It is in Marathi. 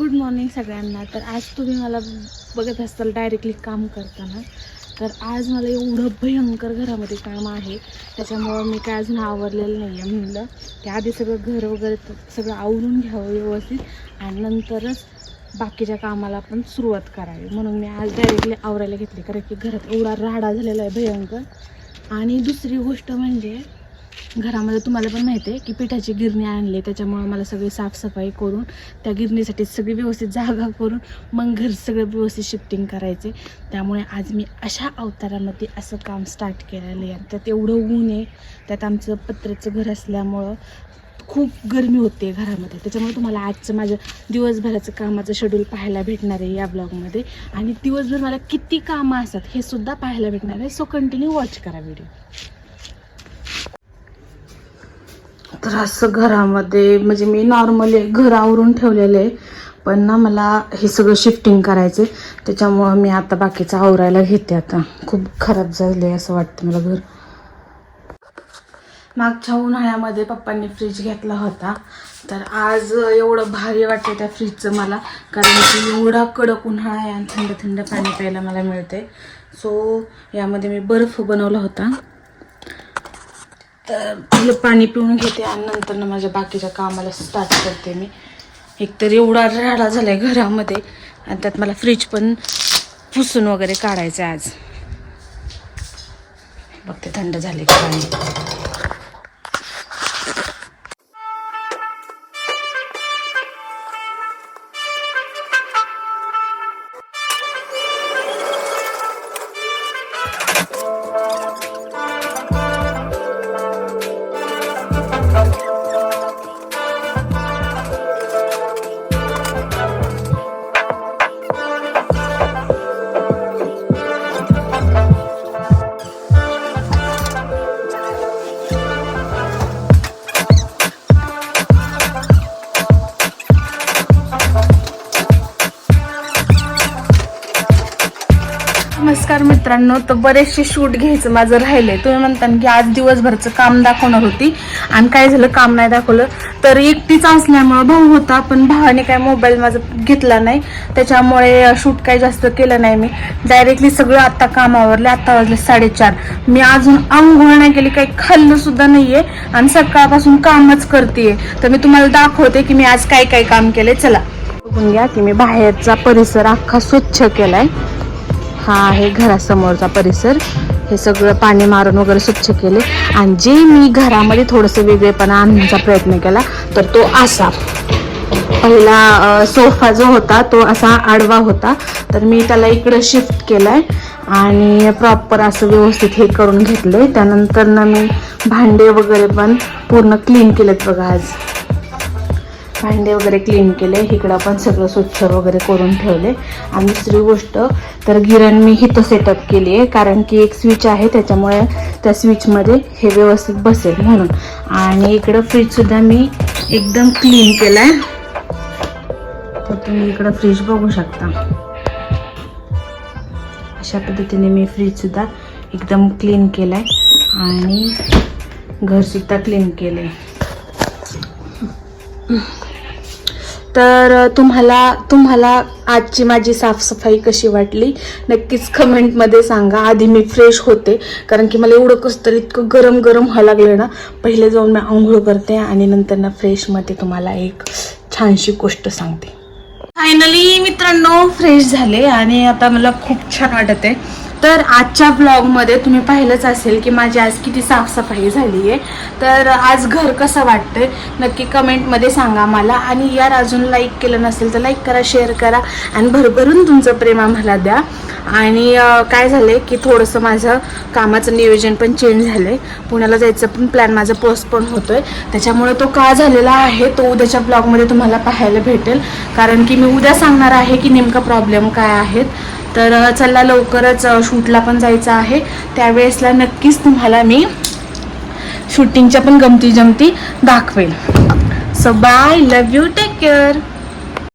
गुड मॉर्निंग सगळ्यांना. तर आज तुम्ही मला बघत असाल डायरेक्टली काम करताना. तर आज मला एवढं भयंकर घरामध्ये काम आहे. त्याच्यामुळं मी काय अजून आवरलेलं नाही आहे म्हणलं. की आधी सगळं घर वगैरे सगळं आवरून घ्यावं व्यवस्थित आणि नंतरच बाकीच्या कामाला आपण सुरुवात करावी. म्हणून मी आज डायरेक्टली आवरायला घेतली. कारण की घरात एवढा राडा झालेला आहे भयंकर. आणि दुसरी गोष्ट म्हणजे घरामध्ये तुम्हाला पण माहिती आहे की पिठाची गिरणी आणली त्याच्यामुळं मला सगळी साफसफाई करून त्या गिरणीसाठी सगळी व्यवस्थित जागा करून मग घर सगळं व्यवस्थित शिफ्टिंग करायचे. त्यामुळे आज मी अशा अवतारामध्ये असं काम स्टार्ट केलेलं आहे. आणि त्यात एवढं ऊन आहे त्यात आमचं पत्र्याचं घर असल्यामुळं खूप गरमी होते घरामध्ये. त्याच्यामुळे तुम्हाला आजचं माझं दिवसभराचं कामाचं शेड्यूल पाहायला भेटणार आहे या ब्लॉगमध्ये आणि दिवसभर मला किती कामं असतात हे सुद्धा पाहायला भेटणार आहे. सो कंटिन्यू वॉच करा व्हिडिओ तर असं घरामध्ये म्हणजे मी नॉर्मली घर आवरून ठेवलेलं आहे पण ना मला हे सगळं शिफ्टिंग करायचं आहे त्याच्यामुळं मी आता बाकीचं आवरायला घेते आता. खूप खराब झालं आहे असं वाटतं मला घर. मागच्या उन्हाळ्यामध्ये पप्पांनी फ्रीज घेतला होता. तर आज एवढं भारी वाटतं त्या फ्रीजचं मला कारण की एवढा कडक उन्हाळा आहे आणि थंड थंड पाणी प्यायला मला मिळते सो यामध्ये मी बर्फ बनवला होता. तर पहिलं पाणी पिऊन घेते आणि नंतर ना माझ्या बाकीच्या कामाला स्टार्ट करते मी. एकतर एवढा राडा झालाय घरामध्ये आणि त्यात मला फ्रीज पण पुसून वगैरे काढायचं आहे आज. बघते थंड झाले पाणी नमस्कार मित्रांनो तर बरेचसे शूट घ्यायचं माझं राहिले तुम्ही म्हणता की आज दिवसभरचं काम दाखवणार होती आणि काय झालं काम नाही दाखवलं. तर एकटीच असल्यामुळं भाऊ होता पण भावाने काय मोबाईल माझा घेतला नाही. त्याच्यामुळे शूट काय जास्त केलं नाही मी. डायरेक्टली सगळं आत्ता कामावरले आत्ता वाजले साडेचार. मी अजून आंघोळ नाही केली काही खाल्लं सुद्धा नाहीये आणि सकाळपासून कामच करते तर मी तुम्हाला दाखवते की मी आज काय काय काम केले चला. बघून घ्या की मी बाहेरचा परिसर अख्खा स्वच्छ केलाय. हा आहे घरासमोरचा परिसर. हे सगळं पाणी मारून वगैरे स्वच्छ केले. आणि जे मी घरामध्ये थोडंसं वेगळेपणा आणण्याचा प्रयत्न केला तर तो असा. पहिला सोफा जो होता तो असा आडवा होता. तर मी त्याला इकडं शिफ्ट केलाय आणि प्रॉपर असं व्यवस्थित हे करून घेतलंय. त्यानंतर ना मी भांडे वगैरे पण पूर्ण क्लीन केलेत बघा आज. भांडे वगैरे क्लीन केले. इकडं पण सगळं स्वच्छ वगैरे करून ठेवले. आणि दुसरी गोष्ट तर गिरण मी हिथं सेटअप केली आहे कारण की एक स्विच आहे त्याच्यामुळे त्या स्विचमध्ये हे व्यवस्थित बसेल म्हणून. आणि इकडं फ्रीजसुद्धा मी एकदम क्लीन केलं आहे तर तुम्ही इकडं फ्रीज बघू शकता. अशा पद्धतीने मी फ्रीजसुद्धा एकदम क्लीन केलं आहे आणि घरसुद्धा क्लीन केलं आहे तर तुम्हाला तुम्हाला आजची माझी साफसफाई कशी वाटली? नक्कीच कमेंटमध्ये सांगा. आधी मी फ्रेश होते कारण की मला एवढं कसं तर इतकं गरम गरम व्हायला लागलं ना. पहिले जाऊन मी आंघोळ करते आणि नंतर ना फ्रेशमध्ये तुम्हाला एक छानशी गोष्ट सांगते. फायनली मित्रांनो फ्रेश झाले आणि आता मला खूप छान वाटत आहे तर आजच्या ब्लॉगमध्ये तुम्ही पाहिलंच असेल की माझी आज किती साफसफाई झाली आहे तर आज घर कसं वाटतंय नक्की कमेंटमध्ये सांगा मला. आणि यार अजून लाईक केलं नसेल तर लाईक करा शेअर करा. आणि भरभरून तुमचं प्रेम आम्हाला द्या. आणि काय काय आहे की थोडंसं माझं कामाचं नियोजन पण चेंज झालं आहे पुण्याला जायचं पण प्लॅन माझा पोस्टपोन आहे त्याच्यामुळे तो का झालेला आहे तो उद्याच्या ब्लॉगमध्ये तुम्हाला पाहायला भेटेल. कारण की मी उद्या सांगणार आहे की नेमका प्रॉब्लेम काय आहेत. तर चला लवकरच शूटला पण जायचं आहे. त्यावेळेसला नक्कीच तुम्हाला मी शूटिंगच्या पण गमती जमती दाखवेल. So bye love you take care